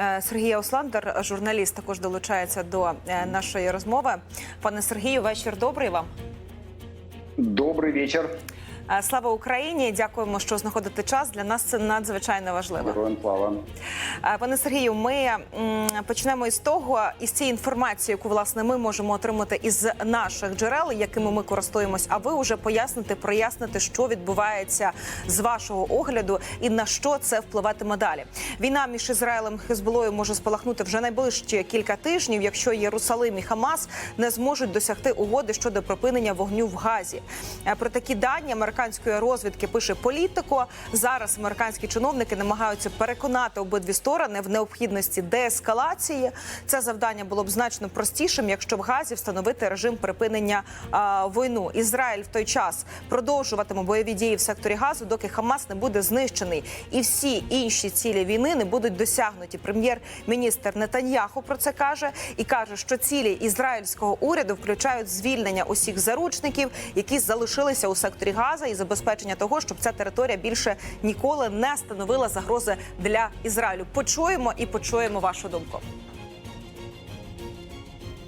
Е, Сергій Осландер, журналіст, також долучається до е, нашої розмови. Пане Сергію, вечір добрий вам. Добрий вечер. Е, Слава Україні! Дякуємо, що знаходите час. Для нас це надзвичайно важливо. Героям слава. Е, Пане Сергію, ми почнемо із того, із цієї інформації, яку власне ми можемо отримати із наших джерел, якими ми користуємось. А ви вже поясните, проясните, що відбувається з вашого огляду і на що це впливатиме далі. Війна між Ізраїлем і Хезболою може спалахнути вже найближчі кілька тижнів, якщо Єрусалим і Хамас не зможуть досягти угоди щодо припинення вогню в Газі. Е, Про такі дані американської розвідки пише політико. Зараз американські чиновники намагаються переконати обидві сторони в необхідності деескалації. Це завдання було б значно простішим, якщо в Газі встановити режим припинення а, війну. Ізраїль в той час продовжуватиме бойові дії в секторі Газу, доки Хамас не буде знищений, і всі інші цілі війни не будуть досягнуті. Прем'єр-міністр Нетаньяху про це каже і каже, що цілі ізраїльського уряду включають звільнення усіх заручників, які залишилися у секторі Газа, і забезпечення того, щоб ця територія більше ніколи не становила загрози для Ізраїлю. Почуємо і почуємо вашу думку.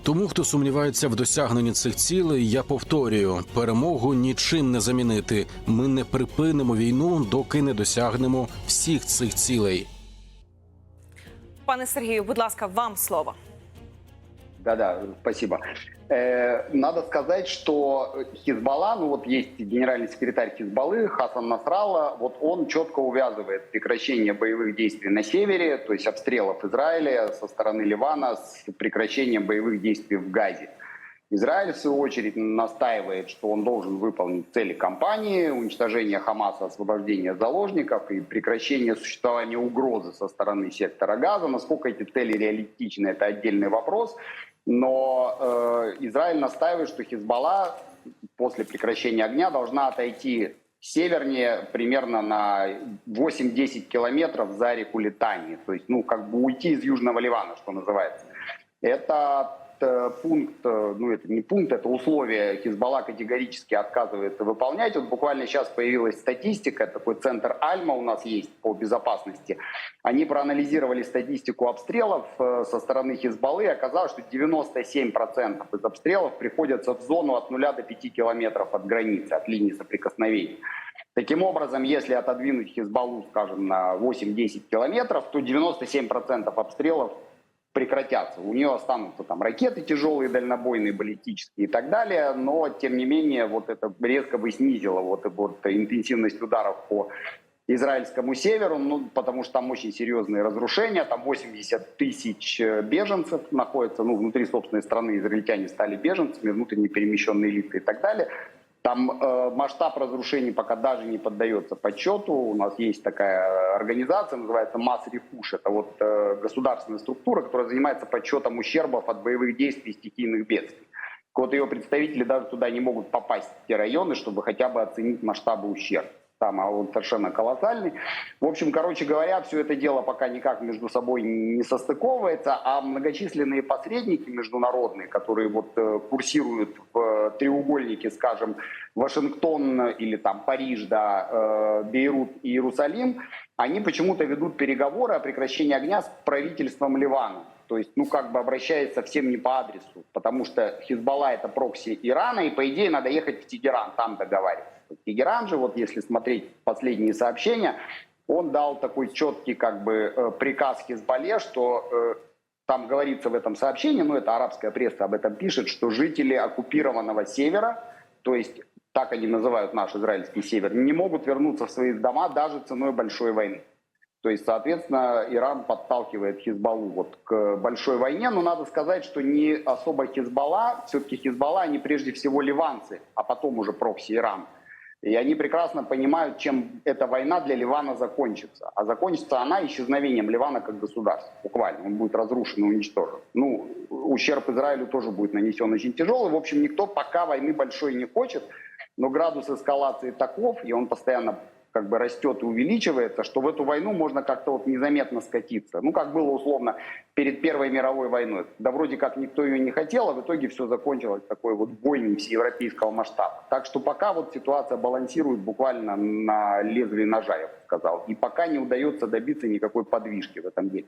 Тому, хто сумнівається в досягненні цих цілей, я повторюю: перемогу нічим не замінити. Ми не припинимо війну, доки не досягнемо всіх цих цілей. Пане Сергію, будь ласка, вам слово. Да-да, спасибо. Э, Надо сказать, что Хизбалла, ну вот есть генеральный секретарь Хизбаллы Хасан Насралла, вот он четко увязывает прекращение боевых действий на севере, то есть обстрелов Израиля со стороны Ливана с прекращением боевых действий в Газе. Израиль, в свою очередь, настаивает, что он должен выполнить цели кампании, уничтожение Хамаса, освобождение заложников и прекращение существования угрозы со стороны сектора Газа. Насколько эти цели реалистичны, это отдельный вопрос. Но э, Израиль настаивает, что Хизбалла после прекращения огня должна отойти севернее примерно на 8-10 километров за реку Литании. То есть, ну, как бы уйти из Южного Ливана, что называется. Это пункт, э, ну это не пункт, это условие Хизбалла категорически отказывается выполнять. Вот буквально сейчас появилась статистика, такой центр Альма у нас есть по безопасности. Они проанализировали статистику обстрелов э, со стороны Хизбаллы, и оказалось, что 97% из обстрелов приходятся в зону от 0 до 5 километров от границы, от линии соприкосновения. Таким образом, если отодвинуть Хизбаллу, скажем, на 8-10 километров, то 97% обстрелов прекратятся. У нее останутся там ракеты тяжелые, дальнобойные, баллистические и так далее, но тем не менее вот это резко бы снизило вот, вот интенсивность ударов по израильскому северу, ну, потому что там очень серьезные разрушения, там 80 тысяч э, беженцев находятся, ну, внутри собственной страны израильтяне стали беженцами, внутренне перемещенные лица и так далее. Там э, масштаб разрушений пока даже не поддается подсчету. У нас есть такая организация, называется МАС Рефуш. Это вот э, государственная структура, которая занимается подсчетом ущербов от боевых действий и стихийных бедствий. Вот ее представители даже туда не могут попасть в те районы, чтобы хотя бы оценить масштабы ущерба. Там а он совершенно колоссальный. В общем, короче говоря, все это дело пока никак между собой не состыковывается, а многочисленные посредники международные, которые вот э, курсируют в треугольнике, скажем, Вашингтон или там Париж, да, э, Бейрут и Иерусалим, они почему-то ведут переговоры о прекращении огня с правительством Ливана. То есть, ну, как бы обращаясь совсем не по адресу, потому что Хизбалла это прокси Ирана, и по идее надо ехать в Тегеран, там договариваться. Тегеран же, вот если смотреть последние сообщения, он дал такой четкий как бы э, приказ Хизбалле, что э, там говорится в этом сообщении, ну это арабская пресса об этом пишет, что жители оккупированного севера, то есть так они называют наш израильский север, не могут вернуться в свои дома даже ценой большой войны. То есть, соответственно, Иран подталкивает Хизбаллу вот к большой войне, но надо сказать, что не особо Хизбалла, все-таки Хизбалла, они прежде всего ливанцы, а потом уже прокси Иран. И они прекрасно понимают, чем эта война для Ливана закончится. А закончится она исчезновением Ливана как государства. Буквально. Он будет разрушен и уничтожен. Ну, ущерб Израилю тоже будет нанесен очень тяжелый. В общем, никто пока войны большой не хочет. Но градус эскалации таков, и он постоянно как бы растет и увеличивается, что в эту войну можно как-то вот незаметно скатиться. Ну, как было условно перед Первой мировой войной. Да вроде как никто ее не хотел, а в итоге все закончилось такой вот бойней всеевропейского масштаба. Так что пока вот ситуация балансирует буквально на лезвии ножа, я бы сказал. И пока не удается добиться никакой подвижки в этом деле.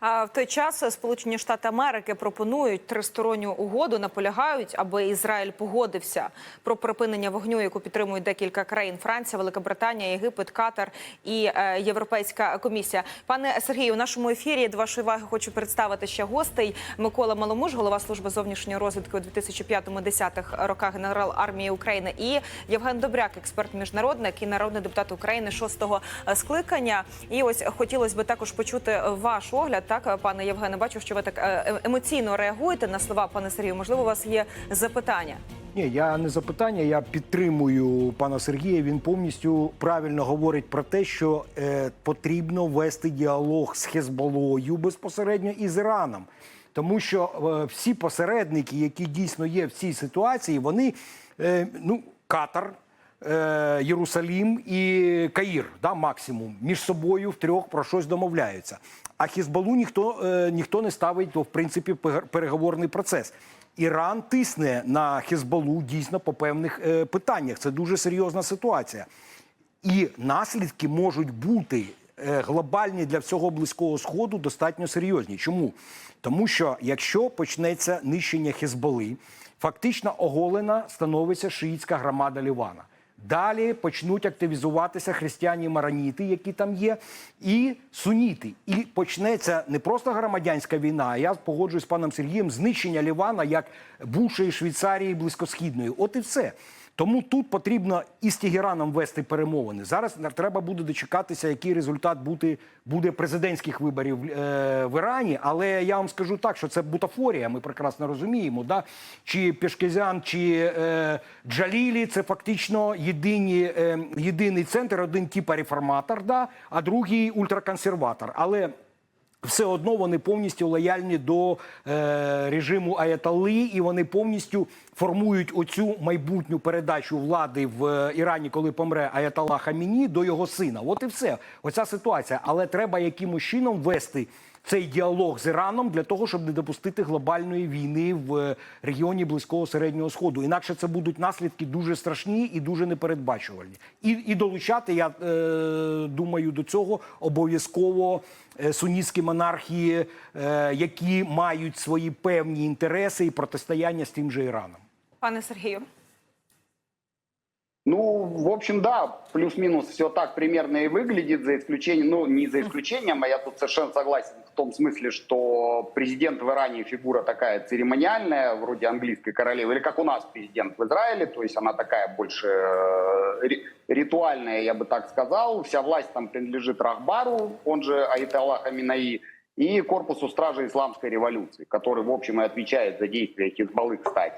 В той час Сполучені Штати Америки пропонують тристоронню угоду, наполягають, аби Ізраїль погодився про припинення вогню, яку підтримують декілька країн: Франція, Великобританія, Єгипет, Катар і е, Європейська комісія. Пане Сергію, у нашому ефірі до вашої уваги хочу представити ще гостей. Микола Маломуж, голова служби зовнішньої розвідки у 2005-2010 роках, генерал армії України, і Євген Добряк, експерт міжнародник і народний депутат України шостого е, скликання. І ось хотілося б також почути ваш огляд, так пане Євгене. Бачу, що ви так е, емоційно реагуєте на слова пане Сергію. Можливо, у вас є запитання. Ні, я не запитання. Я підтримую пана Сергія. Він повністю правильно говорить про те, що е, потрібно вести діалог з Хезболою безпосередньо і з Іраном. Тому що е, всі посередники, які дійсно є в цій ситуації, вони е, ну Катар. Е, Єрусалім і Каїр, да, максимум, між собою втрьох про щось домовляються. А Хізбалу ніхто, е, ніхто не ставить, в принципі, пер- переговорний процес. Іран тисне на Хізбалу дійсно по певних е, питаннях. Це дуже серйозна ситуація. І наслідки можуть бути глобальні для всього близького сходу достатньо серйозні. Чому? Тому що якщо почнеться нищення Хезболи, фактично оголена становиться шиїцька громада Лівана. Далі почнуть активізуватися християні мараніти, які там є, і суніти. І почнеться не просто громадянська війна, а я погоджуюсь з паном Сергієм, знищення Лівана як бувшої Швейцарії близькосхідної. От і все. Тому тут потрібно із Тегераном вести перемовини. Зараз треба буде дочекатися, який результат буде, буде президентських виборів е, в Ірані. Але я вам скажу так, що це бутафорія. Ми прекрасно розуміємо. Да? Чи Пешкезян, чи е, Джалілі це фактично єдині, е, єдиний центр, один типа реформатор, да? а другий ультраконсерватор. Але все одно вони повністю лояльні до е, режиму Аятали, і вони повністю формують оцю майбутню передачу влади в е, Ірані, коли помре Аятала Хаміні, до його сина. От і все. Оця ситуація. Але треба якимось чином вести цей діалог з Іраном для того, щоб не допустити глобальної війни в е, регіоні Близького Середнього Сходу. Інакше це будуть наслідки дуже страшні і дуже непередбачувальні. І, і долучати, я е, думаю, до цього обов'язково е, сунітські монархії, е, які мають свої певні інтереси і протистояння з тим же Іраном. Пане Сергію. Ну, в общем, да, плюс-минус все так примерно и выглядит, за исключением, ну, не за исключением, а я тут совершенно согласен в том смысле, что президент в Иране фигура такая церемониальная, вроде английской королевы, или как у нас президент в Израиле, то есть она такая больше э, ри- ритуальная, я бы так сказал. Вся власть там принадлежит Рахбару, он же Айталлах Аминаи, и корпусу стражи исламской революции, который, в общем, и отвечает за действия Хизбаллы, кстати.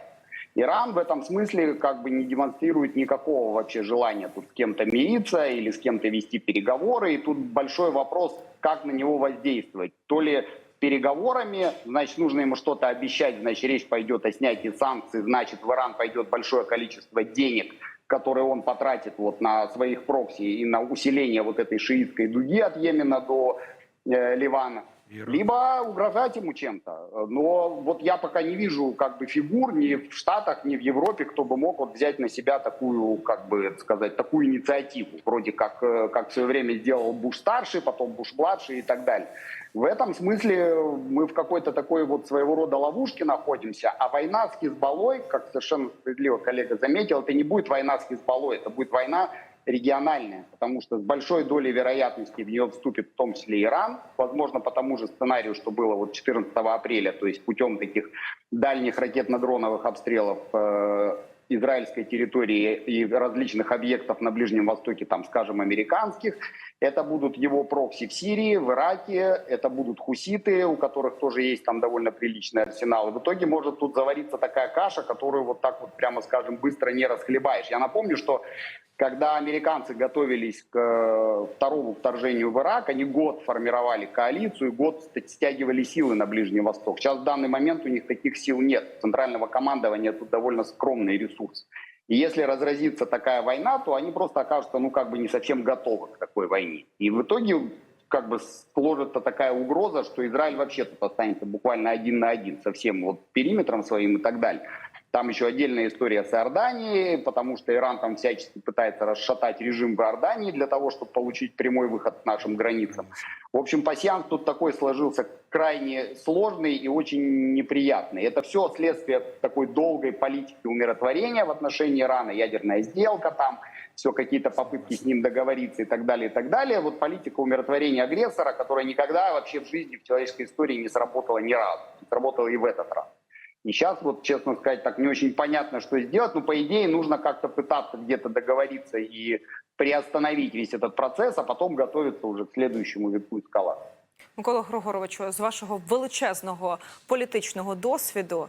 Иран в этом смысле как бы не демонстрирует никакого вообще желания тут с кем-то мириться или с кем-то вести переговоры. И тут большой вопрос, как на него воздействовать. То ли переговорами, значит, нужно ему что-то обещать, значит, речь пойдет о снятии санкций, значит, в Иран пойдет большое количество денег, которые он потратит вот на своих прокси и на усиление вот этой шиитской дуги от Йемена до э, Ливана. Либо угрожать ему чем-то. Но вот я пока не вижу как бы фигур ни в Штатах, ни в Европе, кто бы мог вот взять на себя такую, как бы сказать, такую инициативу. Вроде как, э, как в свое время сделал Буш старший, потом Буш младший и так далее. В этом смысле мы в какой-то такой вот своего рода ловушке находимся, а война с Хизбаллой, как совершенно справедливо коллега заметил, это не будет война с Хизбаллой, это будет война региональная, потому что с большой долей вероятности в нее вступит в том числе Иран, возможно, по тому же сценарию, что было вот 14 апреля, то есть путем таких дальних ракетно-дроновых обстрелов э, израильской территории и различных объектов на Ближнем Востоке, там, скажем, американских. Это будут его прокси в Сирии, в Ираке, это будут хуситы, у которых тоже есть там довольно приличный арсенал. В итоге может тут завариться такая каша, которую вот так вот, прямо скажем, быстро не расхлебаешь. Я напомню, что когда американцы готовились к э, второму вторжению в Ирак, они год формировали коалицию, год ст- стягивали силы на Ближний Восток. Сейчас в данный момент у них таких сил нет. Центрального командования тут довольно скромный ресурс. И если разразится такая война, то они просто окажутся, ну, как бы не совсем готовы к такой войне. И в итоге как бы сложится такая угроза, что Израиль вообще тут останется буквально один на один со всем вот периметром своим и так далее. Там еще отдельная история с Иорданией, потому что Иран там всячески пытается расшатать режим в Иордании для того, чтобы получить прямой выход к нашим границам. В общем, пассианс тут такой сложился крайне сложный и очень неприятный. Это все следствие такой долгой политики умиротворения в отношении Ирана, ядерная сделка там, все какие-то попытки с ним договориться и так далее, и так далее. Вот политика умиротворения агрессора, которая никогда вообще в жизни, в человеческой истории не сработала ни разу. Сработала и в этот раз. И сейчас, вот, честно сказать, так не очень понятно, что сделать. Но, по идее, нужно как-то пытаться где-то договориться и приостановить весь этот процесс, а потом готовиться уже к следующему витку эскалации. Микола Григоровичу, з вашого величезного політичного досвіду,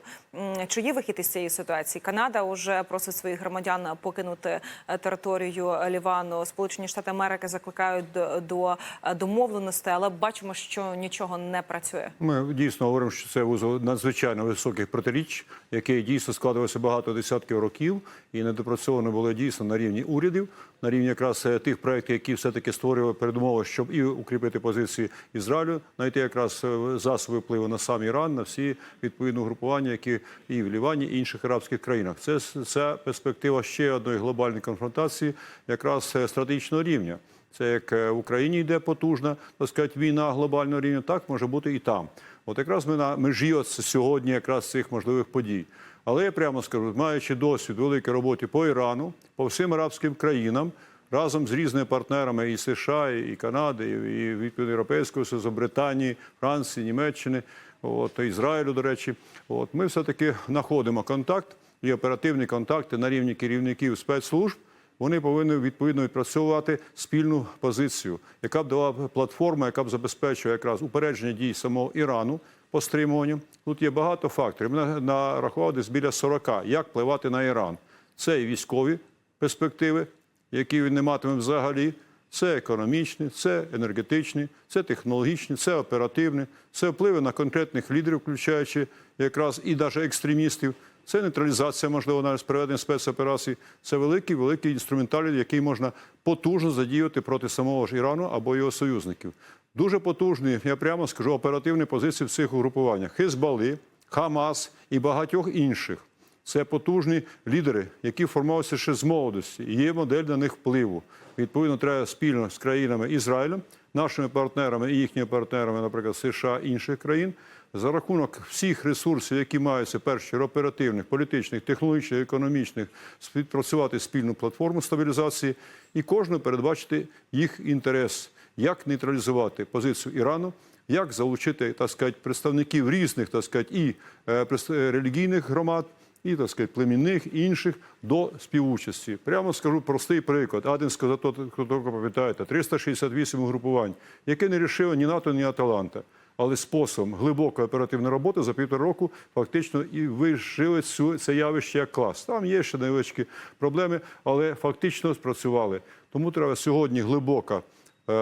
чи є вихід із цієї ситуації? Канада вже просить своїх громадян покинути е, територію Лівану. Сполучені Штати Америки закликають до, е, домовленостей, але бачимо, що нічого не працює. Ми дійсно говоримо, що це вузол надзвичайно високих протиріч, які дійсно складалося багато десятків років і недопрацьовано було дійсно на рівні урядів, на рівні якраз е, тих проєктів, які все-таки створювали передумови, щоб і укріпити позиції Ізраїлю, знайти якраз е, засоби впливу на сам Іран, на всі відповідні групування, які і в Лівані, і інших арабських країнах. Це це перспектива ще одної глобальної конфронтації, якраз е, стратегічного рівня. Це як е, в Україні йде потужна, так сказати, війна глобального рівня, так може бути і там. От якраз ми на межі от сьогодні якраз цих можливих подій. Але я прямо скажу, маючи досвід великої роботи по Ірану, по всім арабським країнам, разом з різними партнерами і США, і Канади, і відповідно Європейського Союзу, Британії, Франції, Німеччини, от, Ізраїлю, до речі, от ми все-таки знаходимо контакт і оперативні контакти на рівні керівників спецслужб вони повинні відповідно відпрацьовувати спільну позицію, яка б дала платформу, яка б забезпечує якраз упередження дій самого Ірану по стримуванню. Тут є багато факторів. Ми на- нарахували десь біля 40, як впливати на Іран. Це і військові перспективи, які він не матиме взагалі. Це економічні, це енергетичні, це технологічні, це оперативні, це впливи на конкретних лідерів, включаючи якраз і навіть екстремістів. Це нейтралізація, можливо, навіть проведення спецоперацій. Це великий великий інструментарій, який можна потужно задіяти проти самого ж Ірану або його союзників. Дуже потужні, я прямо скажу, оперативні позиції в цих угрупуваннях: Хизбали, Хамас і багатьох інших. Це потужні лідери, які формувалися ще з молодості. Є модель на них впливу. Відповідно, треба спільно з країнами Ізраїлем, нашими партнерами і їхніми партнерами, наприклад, США і інших країн, за рахунок всіх ресурсів, які маються перші оперативних, політичних, технологічних, економічних, співпрацювати спільну платформу стабілізації і кожну передбачити їх інтерес, як нейтралізувати позицію Ірану. Як залучити так сказати, представників різних так сказати, і е, релігійних громад, і так сказати, племінних інших до співучасті. Прямо скажу простий приклад. Хто хто тільки пам'ятаєте, 368 угрупувань, яке не рішило ні НАТО, ні Аталанта. Але способом глибокої оперативної роботи за півтора року фактично і вирішили цю це явище як клас. Там є ще невеличкі проблеми, але фактично спрацювали. Тому треба сьогодні глибока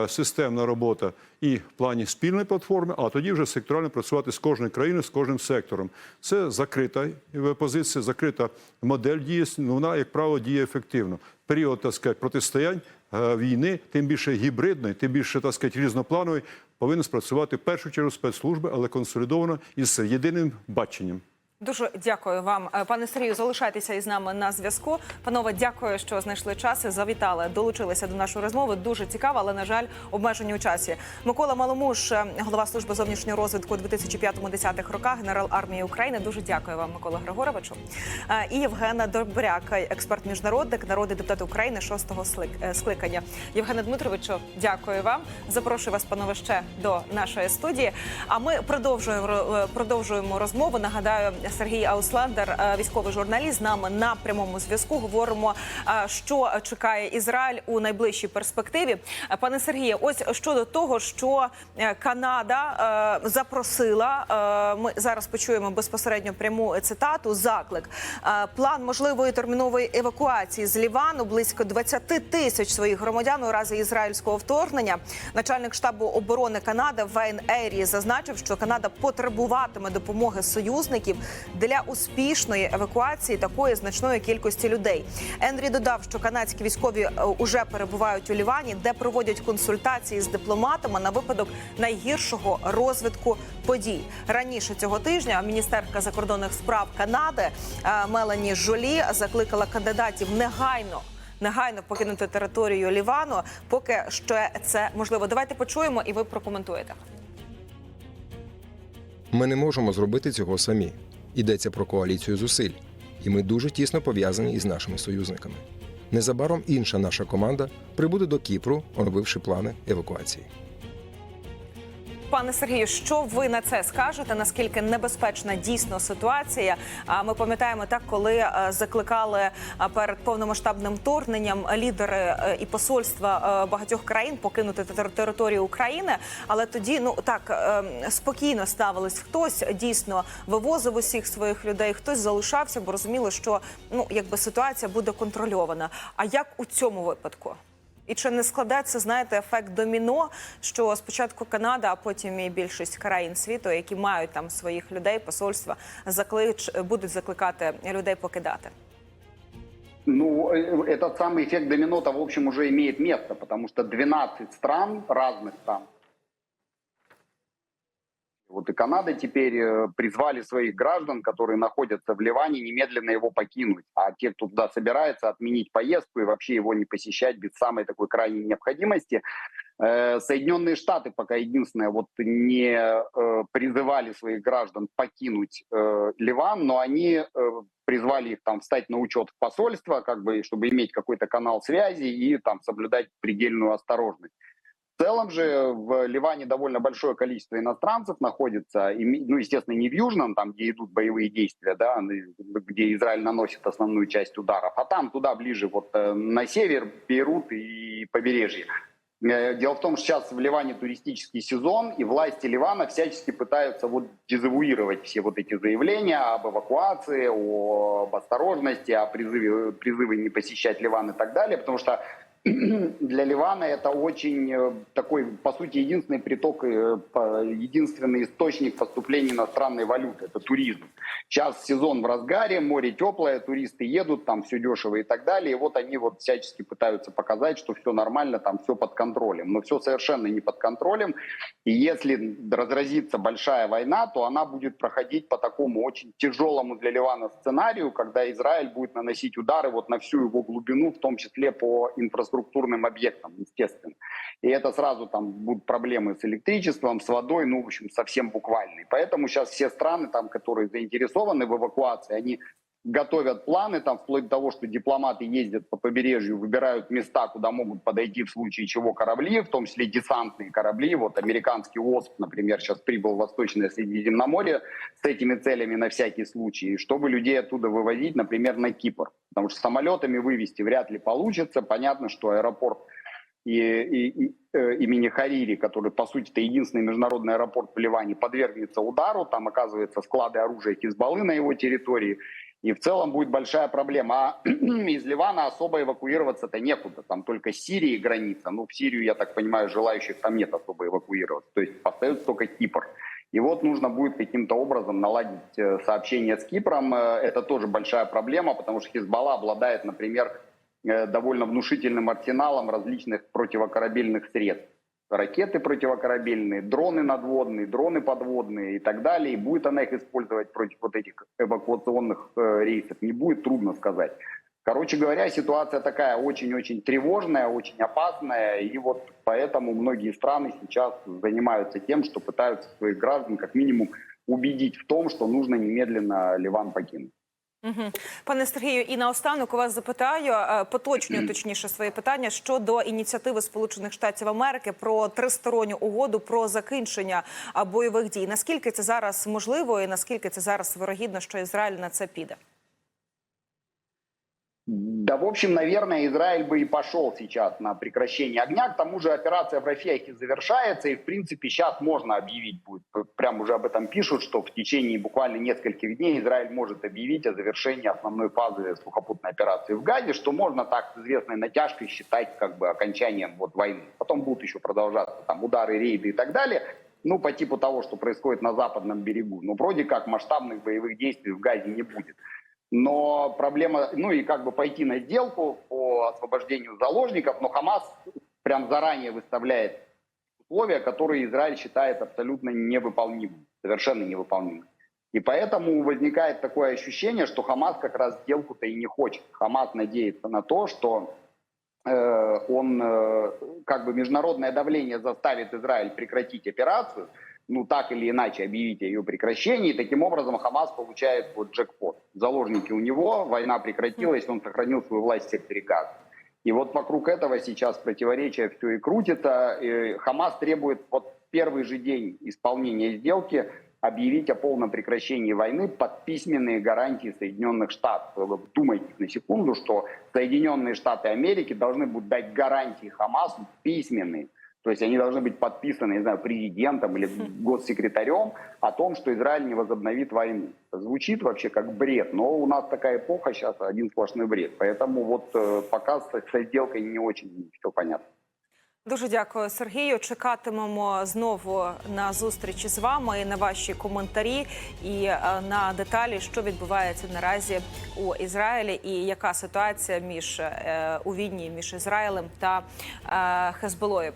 системна робота і в плані спільної платформи, а тоді вже секторально працювати з кожною країною, з кожним сектором. Це закрита е, позиція, закрита модель дії. Ну, вона, як правило, діє ефективно. Період так сказати, протистоянь е, війни, тим більше гібридної, тим більше так сказати, різнопланової, повинні спрацювати в першу чергу спецслужби, але консолідовано із єдиним баченням. Дуже дякую вам, Е, пане Сергію. Залишайтеся із нами на зв'язку. Панове, дякую, що знайшли час і завітали, долучилися до нашої розмови. Дуже цікаво, але на жаль, обмежені у часі. Микола Маломуш, е, голова служби зовнішнього розвитку у 2005-2010 роках, генерал армії України. Дуже дякую вам, Микола Григоровичу. Е, І Євгена Добряк, експерт міжнародник, народний депутат України шостого слик- е, скликання. Євгене Дмитровичу, дякую вам. Запрошую вас, панове, ще до нашої студії. А ми продовжуємо продовжуємо розмову. Нагадаю, Сергій Аусландер, е, військовий журналіст, з нами на прямому зв'язку. Говоримо, е, що чекає Ізраїль у найближчій перспективі. Е, Пане Сергіє, ось щодо того, що Канада запросила. Ми зараз почуємо безпосередньо пряму цитату. Заклик план можливої термінової евакуації з Лівану близько 20 тисяч своїх громадян у разі ізраїльського вторгнення. Начальник штабу оборони Канади Вейн Ейрі зазначив, що Канада потребуватиме допомоги союзників для успішної евакуації такої значної кількості людей. Енрі додав, що канадські військові е, уже перебувають у Лівані, де проводять консультації з дипломатами на випадок найгіршого розвитку подій. Раніше цього тижня міністерка закордонних справ Канади е, Мелані Жолі закликала кандидатів негайно. Негайно покинути територію Лівану, поки ще це можливо. Давайте почуємо, і ви прокоментуєте. Ми не можемо зробити цього самі. Йдеться про коаліцію зусиль, і ми дуже тісно пов'язані із нашими союзниками. Незабаром інша наша команда прибуде до Кіпру, оновивши плани евакуації. Пане Сергію, що ви на це скажете? Наскільки небезпечна дійсно ситуація? А ми пам'ятаємо так, коли е, закликали е, перед повномасштабним вторгненням лідери е, і посольства багатьох країн покинути тер- територію України. Але тоді ну так спокійно ставились. Хтось дійсно вивозив усіх своїх людей, хтось залишався, бо розуміли, що ну якби ситуація буде контрольована. А як у цьому випадку? І чи не складеться, знаєте, ефект доміно, що спочатку Канада, а потім і більшість країн світу, які мають там своїх людей, посольства, заклич будуть закликати людей покидати? Ну, э, этот самый эффект домино-то, в общем, уже имеет место, потому что 12 стран, разных стран, вот и Канада теперь э, призвали своих граждан, которые находятся в Ливане, немедленно его покинуть. А те, кто туда собирается, отменить поездку и вообще его не посещать без самой такой крайней необходимости. Э, Соединенные Штаты пока единственное вот не э, призывали своих граждан покинуть Ливан, но они призвали их там встать на учет в посольство, как бы, чтобы иметь какой-то канал связи и там соблюдать предельную осторожность. В целом же в Ливане довольно большое количество иностранцев находится, ну, естественно, не в Южном, там, где идут боевые действия, да, н- где Израиль наносит основную часть ударов, а там туда ближе, вот э, на север, Бейрут и побережье. Э, Дело в том, что сейчас в Ливане туристический сезон, и власти Ливана всячески пытаются вот дезавуировать все вот эти заявления об эвакуации, об осторожности, о призыве, призыве не посещать Ливан и так далее, потому что для Ливана это очень э, такой, по сути, единственный приток, э, единственный источник поступления иностранной валюты, это туризм. Сейчас сезон в разгаре, море теплое, туристы едут, там все дешево и так далее. И вот они вот всячески пытаются показать, что все нормально, там все под контролем. Но все совершенно не под контролем. И если разразится большая война, то она будет проходить по такому очень тяжелому для Ливана сценарию, когда Израиль будет наносить удары вот на всю его глубину, в том числе по инфраструктурным объектам, естественно. И это сразу там будут проблемы с электричеством, с водой, ну, в общем, совсем буквальные. Поэтому сейчас все страны, там, которые заинтересованы в эвакуации, они готовят планы, там, вплоть до того, что дипломаты ездят по побережью, выбирают места, куда могут подойти в случае чего корабли, в том числе десантные корабли. Вот американский ОСП, например, сейчас прибыл в Восточное Средиземноморье с этими целями на всякий случай, чтобы людей оттуда вывозить, например, на Кипр. Потому что самолетами вывести вряд ли получится. Понятно, что аэропорт и, и- и, э, имени Харири, который, по сути, это единственный международный аэропорт в Ливане, подвергнется удару. Там, оказывается, склады оружия Хизбаллы на его территории. И в целом будет большая проблема. А из Ливана особо эвакуироваться-то некуда. Там только с Сирией граница. Ну, в Сирию, я так понимаю, желающих там нет особо эвакуироваться. То есть остается только Кипр. И вот нужно будет каким-то образом наладить э, сообщение с Кипром. Э, Это тоже большая проблема, потому что Хизбалла обладает, например, э, довольно внушительным арсеналом различных противокорабельных средств. Ракеты противокорабельные, дроны надводные, дроны подводные и так далее. И будет она их использовать против вот этих эвакуационных э, рейсов, не будет, трудно сказать. Короче говоря, ситуация такая очень-очень тревожная, очень опасная. И вот поэтому многие страны сейчас занимаются тем, что пытаются своих граждан как минимум убедить в том, что нужно немедленно Ливан покинуть. Пане Сергію, і наостанок у вас запитаю, е, поточню точніше своє питання щодо ініціативи Сполучених Штатів Америки про тристоронню угоду про закінчення бойових дій. Наскільки це зараз можливо, і наскільки це зараз вирогідно, що Ізраїль на це піде? Да, в общем, наверное, Израиль бы и пошел сейчас на прекращение огня. К тому же операция в Рафехе завершается, и, в принципе, сейчас можно объявить будет. Прям уже об этом пишут, что в течение буквально нескольких дней Израиль может объявить о завершении основной фазы сухопутной операции в Газе, что можно так с известной натяжкой считать как бы окончанием вот войны. Потом будут еще продолжаться там удары, рейды и так далее. ну, по типу того, что происходит на западном берегу. Ну, вроде как масштабных боевых действий в Газе не будет. Но проблема, ну и как бы пойти на сделку по освобождению заложников, но Хамас прям заранее выставляет условия, которые Израиль считает абсолютно невыполнимыми, совершенно невыполнимыми. И поэтому возникает такое ощущение, что Хамас как раз сделку-то и не хочет. Хамас надеется на то, что э, он, э, как бы международное давление заставит Израиль прекратить операцию, ну так или иначе объявить о ее прекращении. И таким образом Хамас получает вот джекпот. Заложники у него, война прекратилась, он сохранил свою власть в секторе Газа. И вот вокруг этого сейчас противоречия все и крутится. И Хамас требует вот первый же день исполнения сделки объявить о полном прекращении войны под письменные гарантии Соединенных Штатов. Вы Вдумайтесь на секунду, что Соединенные Штаты Америки должны будут дать гарантии Хамасу письменные. То есть они должны быть подписаны, не знаю, президентом или госсекретарем о том, что Израиль не возобновит войну. Звучит вообще как бред, но у нас такая эпоха сейчас один сплошной бред. Поэтому вот э, пока с, со сделкой не очень все понятно. Дуже дякую, Сергію. Чекатимемо знову на зустрічі з вами і на ваші коментарі і е, на деталі, що відбувається наразі у Ізраїлі, і яка ситуація між е, у війні між Ізраїлем та е, Хезболою.